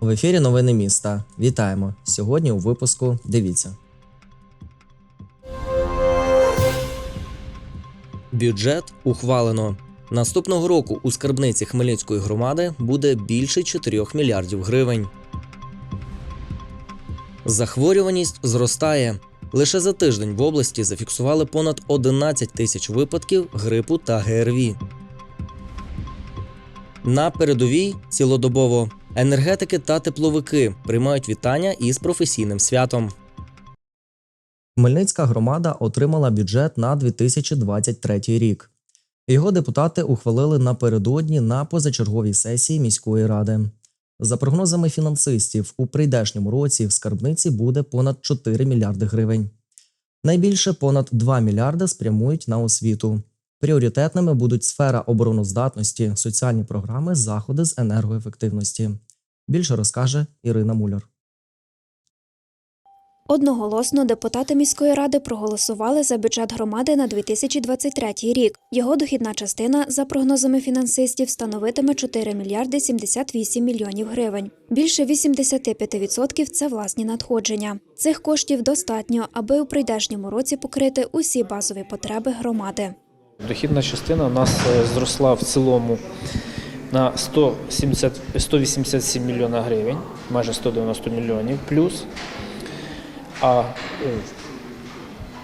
В ефірі Новини міста. Вітаємо! Сьогодні у випуску дивіться. Бюджет ухвалено. Наступного року у скарбниці Хмельницької громади буде більше 4 мільярдів гривень. Захворюваність зростає. Лише за тиждень в області зафіксували понад 11 тисяч випадків грипу та ГРВІ. На передовій цілодобово енергетики та тепловики приймають вітання із професійним святом. Хмельницька громада отримала бюджет на 2023 рік. Його депутати ухвалили напередодні на позачерговій сесії міської ради. За прогнозами фінансистів, у прийдешньому році в скарбниці буде понад 4 мільярди гривень. Найбільше понад 2 мільярди спрямують на освіту. Пріоритетними будуть сфера обороноздатності, соціальні програми, заходи з енергоефективності. Більше розкаже Ірина Муляр. Одноголосно депутати міської ради проголосували за бюджет громади на 2023 рік. Його дохідна частина, за прогнозами фінансистів, становитиме 4 мільярди 78 мільйонів гривень. Більше 85% – це власні надходження. Цих коштів достатньо, аби у прийдешньому році покрити усі базові потреби громади. Дохідна частина у нас е, зросла в цілому на 170, 187 мільйона гривень, майже 190 мільйонів плюс. А е,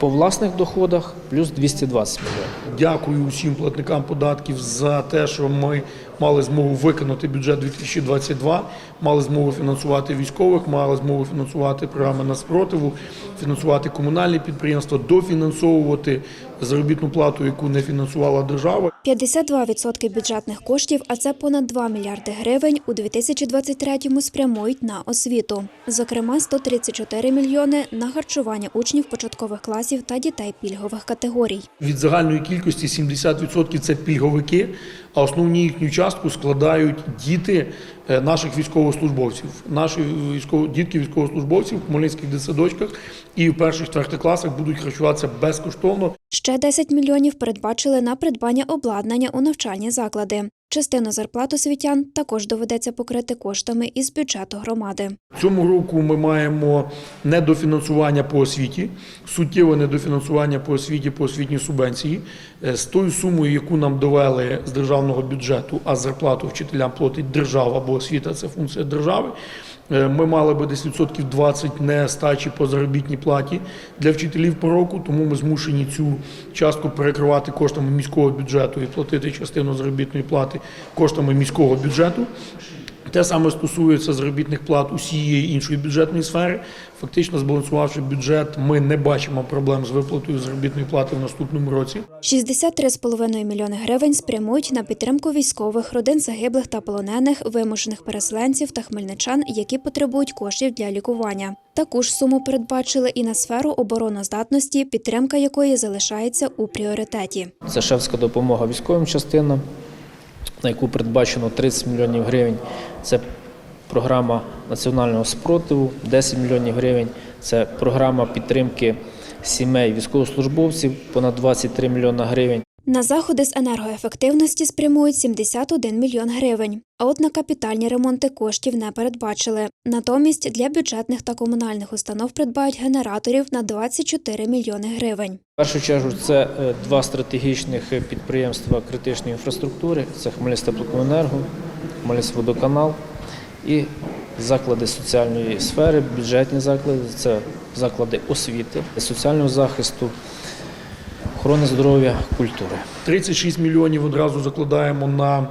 по власних доходах плюс 220 мільйонів. Дякую усім платникам податків за те, що ми мали змогу виконати бюджет 2022, мали змогу фінансувати військових, мали змогу фінансувати програми на спротиву, фінансувати комунальні підприємства, дофінансовувати заробітну плату, яку не фінансувала держава. 52% бюджетних коштів, а це понад 2 мільярди гривень, у 2023-му спрямують на освіту. Зокрема, 134 мільйони на харчування учнів початкових класів та дітей пільгових категорій. Від загальної кількості 70% це пільговики, а основну їхню частку складають діти е, наших військовослужбовців. Наші військово, дітки військовослужбовців в хмельницьких дитсадочках і в перших четвертих класах будуть харчуватися безкоштовно. Ще 10 мільйонів передбачили на придбання обладнання у навчальні заклади. Частину зарплат освітян також доведеться покрити коштами із бюджету громади. Цьому року ми маємо недофінансування по освіті, суттєве недофінансування по освіті по освітній субвенції Е, з тою сумою, яку нам довели з державного бюджету, а зарплату вчителям платить держава, бо освіта це функція держави. Е, Ми мали би десь відсотків 20 нестачі по заробітній платі для вчителів по року, тому ми змушені цю частку перекривати коштами міського бюджету і платити частину заробітної плати коштами міського бюджету. Те саме стосується заробітних плат усієї іншої бюджетної сфери. Фактично, збалансувавши бюджет, ми не бачимо проблем з виплатою заробітної плати в наступному році. 63,5 мільйони гривень спрямують на підтримку військових, родин загиблих та полонених, вимушених переселенців та хмельничан, які потребують коштів для лікування. Таку ж суму передбачили і на сферу обороноздатності, підтримка якої залишається у пріоритеті. Це шефська допомога військовим частинам, на яку передбачено 30 мільйонів гривень. Це програма національного спротиву, 10 мільйонів гривень. Це програма підтримки сімей військовослужбовців, понад 23 мільйона гривень. На заходи з енергоефективності спрямують 71 мільйон гривень. А от на капітальні ремонти коштів не передбачили. Натомість для бюджетних та комунальних установ придбають генераторів на 24 мільйони гривень. В першу чергу це е, два стратегічних підприємства критичної інфраструктури: це Хмельницьтеплокомунерго, Хмельницькводоканал і заклади соціальної сфери, бюджетні заклади, це заклади освіти, соціального захисту, охорони здоров'я, культури. 36 мільйонів одразу закладаємо на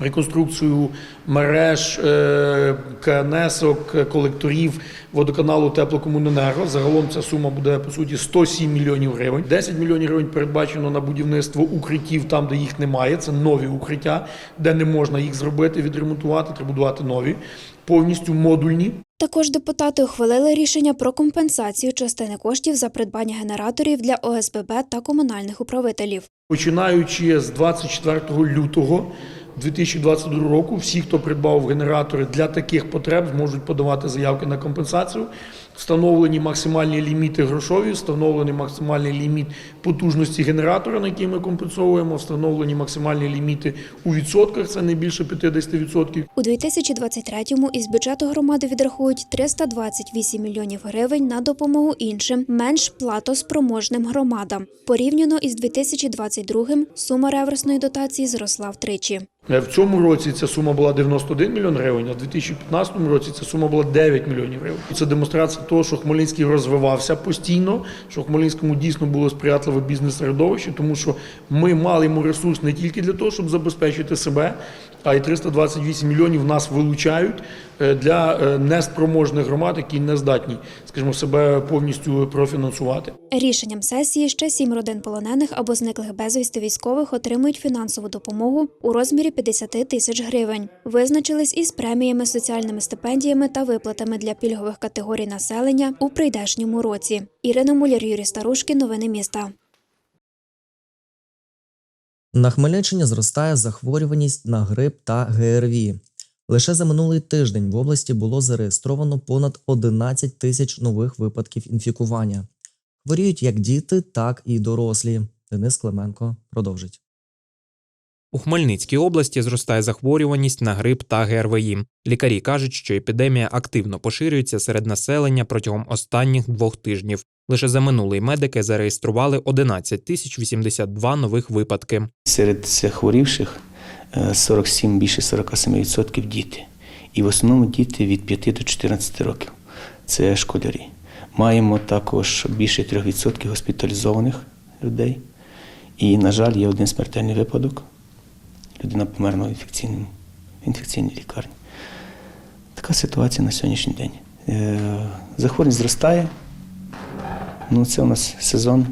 реконструкцію мереж, е, КНСок, колекторів водоканалу Теплокомуненерго. Загалом ця сума буде по суті 107 мільйонів гривень. 10 мільйонів гривень передбачено на будівництво укриттів там, де їх немає. Це нові укриття, де не можна їх зробити, відремонтувати, треба будувати нові, повністю модульні. Також депутати ухвалили рішення про компенсацію частини коштів за придбання генераторів для ОСББ та комунальних управителів. Починаючи з 24 лютого 2022 року всі, хто придбав генератори для таких потреб, зможуть подавати заявки на компенсацію. Встановлені максимальні ліміти грошові, встановлений максимальний ліміт потужності генератора, на який ми компенсовуємо, встановлені максимальні ліміти у відсотках, це не більше 50%. У 2023-му із бюджету громади відрахують 328 мільйонів гривень на допомогу іншим, менш платоспроможним громадам. Порівняно із 2022-м сума реверсної дотації зросла втричі. Е, В цьому році ця сума була 91 мільйон гривень, а в 2015 році ця сума була 9 мільйонів гривень. Це демонстрація того, що Хмельницький розвивався постійно, що Хмельницькому дійсно було сприятливе бізнес-середовище, тому що ми мали йому ресурс не тільки для того, щоб забезпечити себе, а й 328 мільйонів нас вилучають е, для е, неспроможних громад, які не здатні, скажімо, себе повністю профінансувати. Рішенням сесії ще сім родин полонених або зниклих безвісти військових отримують фінансову допомогу у розмірі 50 тисяч гривень. Визначились із преміями, соціальними стипендіями та виплатами для пільгових категорій населення у прийдешньому році. Ірина Муляр, Юрій Старушкін. Новини міста. На Хмельниччині зростає захворюваність на грип та ГРВІ. Лише за минулий тиждень в області було зареєстровано понад 11 тисяч нових випадків інфікування. Хворіють як діти, так і дорослі. Денис Клименко продовжить. У Хмельницькій області зростає захворюваність на грип та ГРВІ. Лікарі кажуть, що епідемія активно поширюється серед населення протягом останніх двох тижнів. Лише за минулий медики зареєстрували 11 тисяч 82 нових випадки. Серед захворівших е, 47, більше 47% діти. І в основному діти від 5 до 14 років. Це школярі. Маємо також більше 3% госпіталізованих людей. І, на жаль, є один смертельний випадок. Людина померла в інфекційному- інфекційній лікарні. Така ситуація на сьогоднішній день. Е, Захворюваність зростає. Ну, це у нас сезон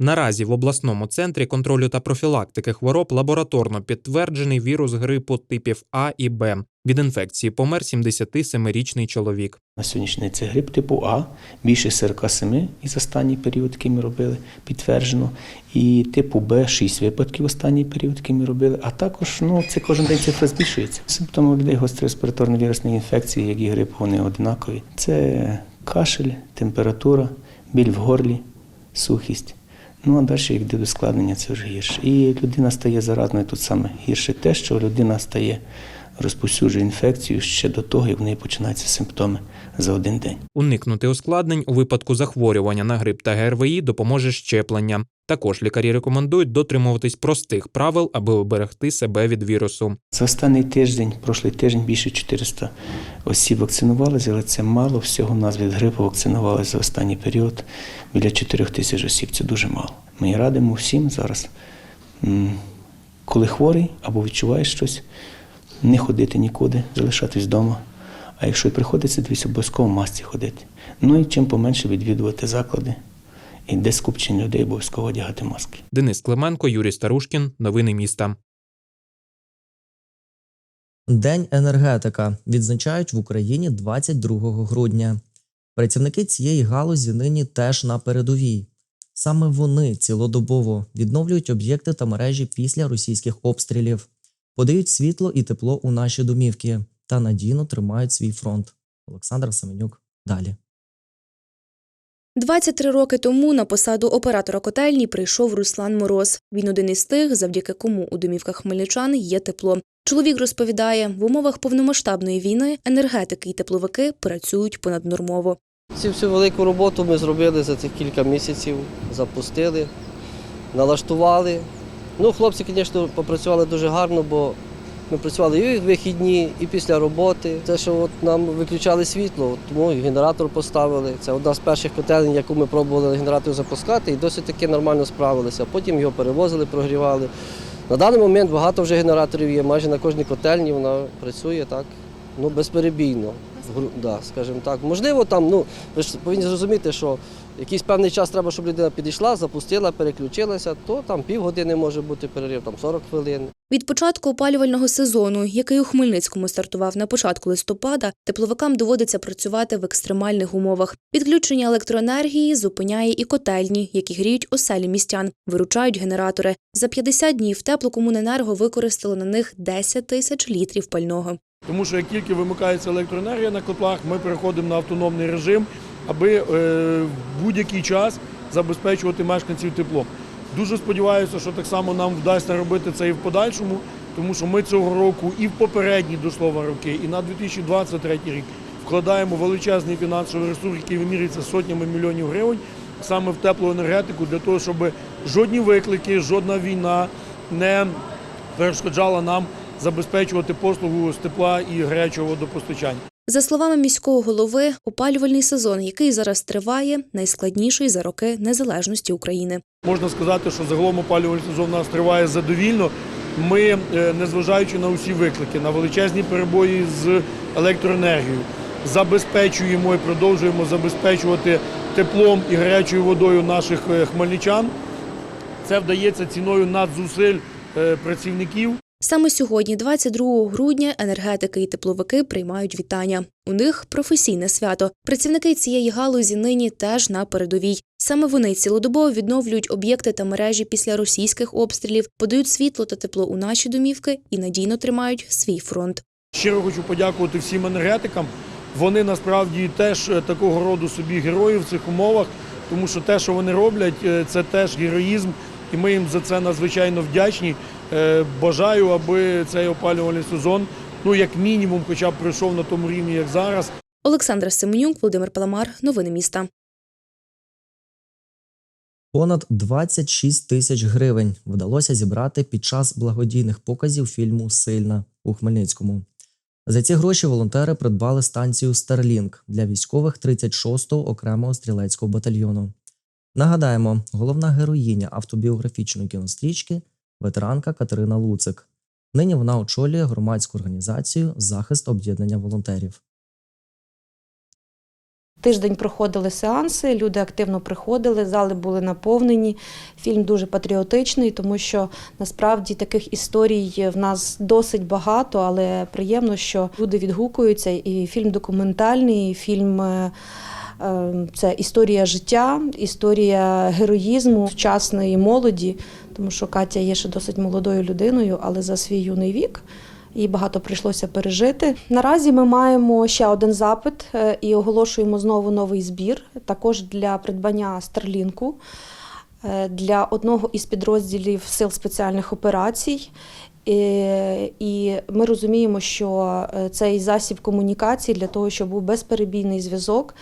Наразі в обласному центрі контролю та профілактики хвороб лабораторно підтверджений вірус грипу типів А і Б. Від інфекції помер 77-річний чоловік. На сьогоднішній це грип типу А, більше 47 із останній період, який ми робили, підтверджено. І типу Б 6 випадків останній період, який ми робили. А також ну, це кожен день цифра збільшується. Симптоми людей гострої респіраторно-вірусної інфекції, як і грип, вони однакові. Це кашель, температура, біль в горлі, сухість. Ну а далі, як йде ускладнення, це вже гірше. І людина стає заразною тут саме гірше те, що людина стає розповсюджує інфекцію ще до того, як в неї починаються симптоми за один день. Уникнути ускладнень у випадку захворювання на грип та ГРВІ допоможе щеплення. Також лікарі рекомендують дотримуватись простих правил, аби оберегти себе від вірусу. За останній тиждень, прошлий тиждень, більше 400 осіб вакцинувалися, але це мало. Всього в нас від грипу вакцинувалися за останній період біля 4 тисяч осіб. Це дуже мало. Ми радимо всім зараз, коли хворий або відчуваєш щось, не ходити нікуди, залишатись вдома. А якщо і приходиться, десь обов'язково в масці ходити. Ну і чим поменше відвідувати заклади, і де скупчення людей обов'язково одягати маски. Денис Клименко, Юрій Старушкін. Новини міста. День енергетика відзначають в Україні 22 грудня. Працівники цієї галузі нині теж на передовій. Саме вони цілодобово відновлюють об'єкти та мережі після російських обстрілів, подають світло і тепло у наші домівки та надійно тримають свій фронт. Олександр Семенюк далі. 23 роки тому на посаду оператора котельні прийшов Руслан Мороз. Він один із тих, завдяки кому у домівках хмельничан є тепло. Чоловік розповідає, в умовах повномасштабної війни енергетики і тепловики працюють понаднормово. Цю всю велику роботу ми зробили за цих кілька місяців, запустили, налаштували. Ну, хлопці, звісно, попрацювали дуже гарно, бо ми працювали і в вихідні, і після роботи. Те, що от нам виключали світло, от тому і генератор поставили. Це одна з перших котелень, яку ми пробували генератор запускати, і досить таки нормально справилися. Потім його перевозили, прогрівали. На даний момент багато вже генераторів є, майже на кожній котельні вона працює так. Ну, безперебійно. Да, скажімо так. Можливо, там, ну, ви ж повинні зрозуміти, що якийсь певний час треба, щоб людина підійшла, запустила, переключилася, то там півгодини може бути перерив, там 40 хвилин. Від початку опалювального сезону, який у Хмельницькому стартував на початку листопада, тепловикам доводиться працювати в екстремальних умовах. Підключення електроенергії зупиняє і котельні, які гріють оселі містян, виручають генератори. За 50 днів теплокомуненерго використало на них 10 тисяч літрів пального. Тому що як тільки вимикається електроенергія на котлах, ми переходимо на автономний режим, аби е, в будь-який час забезпечувати мешканців теплом. Дуже сподіваюся, що так само нам вдасться робити це і в подальшому, тому що ми цього року і в попередні до слова роки, і на 2023 рік вкладаємо величезний фінансовий ресурс, який вимірюється сотнями мільйонів гривень саме в теплу енергетику, для того, щоб жодні виклики, жодна війна не перешкоджала нам забезпечувати послугу з тепла і гарячого водопостачання. За словами міського голови, опалювальний сезон, який зараз триває, найскладніший за роки незалежності України. Можна сказати, що загалом опалювальний сезон у нас триває задовільно. Ми, е, незважаючи на усі виклики, на величезні перебої з електроенергією, забезпечуємо і продовжуємо забезпечувати теплом і гарячою водою наших е, хмельничан. Це вдається ціною надзусиль е, працівників. Саме сьогодні, 22 грудня, енергетики і тепловики приймають вітання. У них професійне свято. Працівники цієї галузі нині теж на передовій. Саме вони цілодобово відновлюють об'єкти та мережі після російських обстрілів, подають світло та тепло у наші домівки і надійно тримають свій фронт. Щиро хочу подякувати всім енергетикам. Вони насправді теж е, такого роду собі герої в цих умовах, тому що те, що вони роблять, е, це теж героїзм, і ми їм за це надзвичайно вдячні. Е, Бажаю, аби цей опалювальний сезон, ну як мінімум, хоча б пройшов на тому рівні, як зараз. Олександра Семенюк, Володимир Паламар. Новини міста. Понад 26 тисяч гривень вдалося зібрати під час благодійних показів фільму Сильна у Хмельницькому. За ці гроші волонтери придбали станцію Старлінк для військових 36-го окремого стрілецького батальйону. Нагадаємо, головна героїня автобіографічної кінострічки ветеранка Катерина Луцик. Нині вона очолює громадську організацію Захист об'єднання волонтерів. Тиждень проходили сеанси, люди активно приходили, зали були наповнені. Фільм дуже патріотичний, тому що насправді таких історій в нас досить багато, але приємно, що люди відгукуються. І фільм документальний, і фільм. Е, е, Це історія життя, історія героїзму сучасної молоді, тому що Катя є ще досить молодою людиною, але за свій юний вік їй багато прийшлося пережити. Наразі ми маємо ще один запит е, і оголошуємо знову новий збір, також для придбання Старлінку е, для одного із підрозділів сил спеціальних операцій. Е, І ми розуміємо, що цей засіб комунікації для того, щоб був безперебійний зв'язок.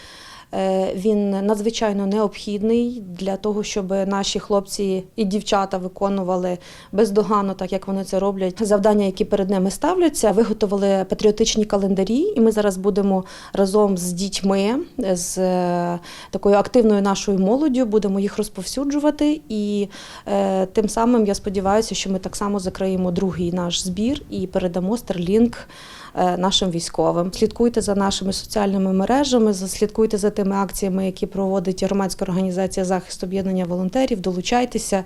Е, Він надзвичайно необхідний для того, щоб наші хлопці і дівчата виконували бездоганно, так як вони це роблять, завдання, які перед ними ставляться. Виготовили патріотичні календарі, і ми зараз будемо разом з дітьми, з е, такою активною нашою молоддю, будемо їх розповсюджувати. І е, тим самим я сподіваюся, що ми так само закриємо другий наш збір і передамо е, нашим військовим. Слідкуйте за нашими соціальними мережами, слідкуйте за тими акціями, які проводить громадська організація захист об'єднання волонтерів. Долучайтеся,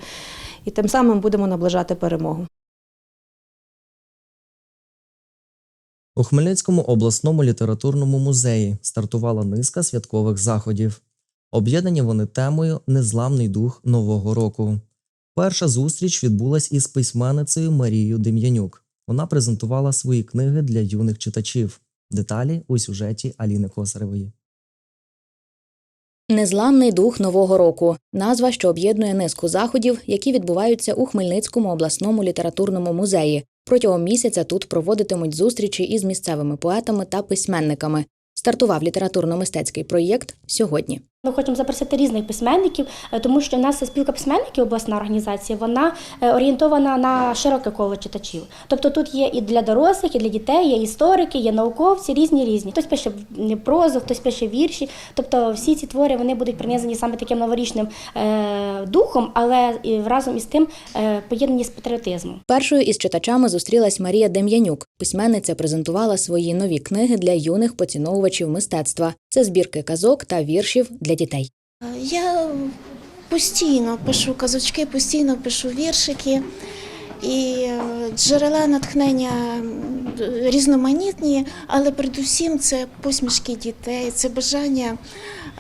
і тим самим будемо наближати перемогу. У Хмельницькому обласному літературному музеї стартувала низка святкових заходів. Об'єднані вони темою Незламний дух Нового року. Перша зустріч відбулась із письменницею Марією Дем'янюк. Вона презентувала свої книги для юних читачів. Деталі у сюжеті Аліни Косаревої. Незламний дух нового року назва, що об'єднує низку заходів, які відбуваються у Хмельницькому обласному літературному музеї. Протягом місяця тут проводитимуть зустрічі із місцевими поетами та письменниками. Стартував літературно-мистецький проєкт сьогодні. Ми хочемо запросити різних письменників, е, тому що у нас спілка письменників, обласна організація, вона е, орієнтована на широке коло читачів. Тобто тут є і для дорослих, і для дітей, є історики, є науковці, різні різні. Хтось пише прозу, хтось пише вірші. Тобто всі ці твори вони будуть принесені саме таким новорічним е, духом, але разом із тим поєднані з патріотизмом. Першою із читачами зустрілась Марія Дем'янюк. Письменниця презентувала свої нові книги для юних поціновувачів мистецтва. Це збірки казок та віршів для дітей. Я постійно пишу казочки, постійно пишу віршики. І е, джерела натхнення різноманітні, але передусім це посмішки дітей, це бажання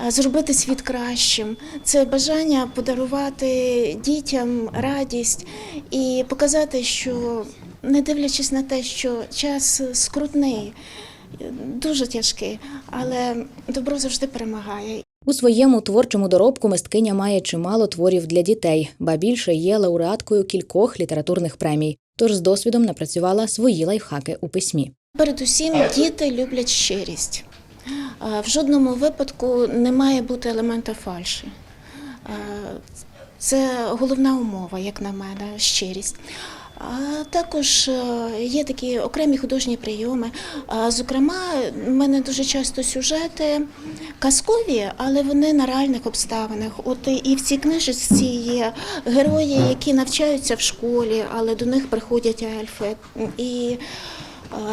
е, зробити світ кращим, це бажання подарувати дітям радість і показати, що не дивлячись на те, що час скрутний, е, дуже тяжкий, але добро завжди перемагає. У своєму творчому доробку мисткиня має чимало творів для дітей, ба більше є лауреаткою кількох літературних премій. Тож з досвідом напрацювала свої лайфхаки у письмі. Передусім, діти люблять щирість. В жодному випадку не має бути елемента фальші. Це головна умова, як на мене, щирість. А також е, є такі окремі художні прийоми. Зокрема, в мене дуже часто сюжети казкові, але вони на реальних обставинах. От і в цій книжці є герої, які навчаються в школі, але до них приходять ельфи. І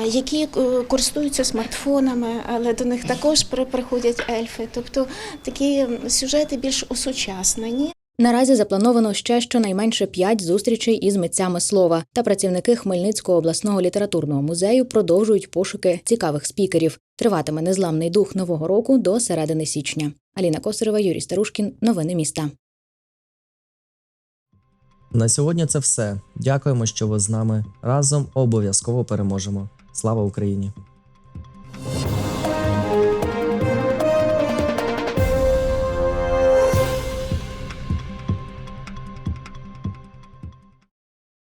е, які е, користуються смартфонами, але до них також при- приходять ельфи. Тобто такі сюжети більш осучаснені. Наразі заплановано ще щонайменше п'ять зустрічей із митцями слова. Та працівники Хмельницького обласного літературного музею продовжують пошуки цікавих спікерів. Триватиме незламний дух нового року до середини січня. Аліна Косарева, Юрій Старушкін. Новини міста. На сьогодні це все. Дякуємо, що ви з нами. Разом обов'язково переможемо. Слава Україні!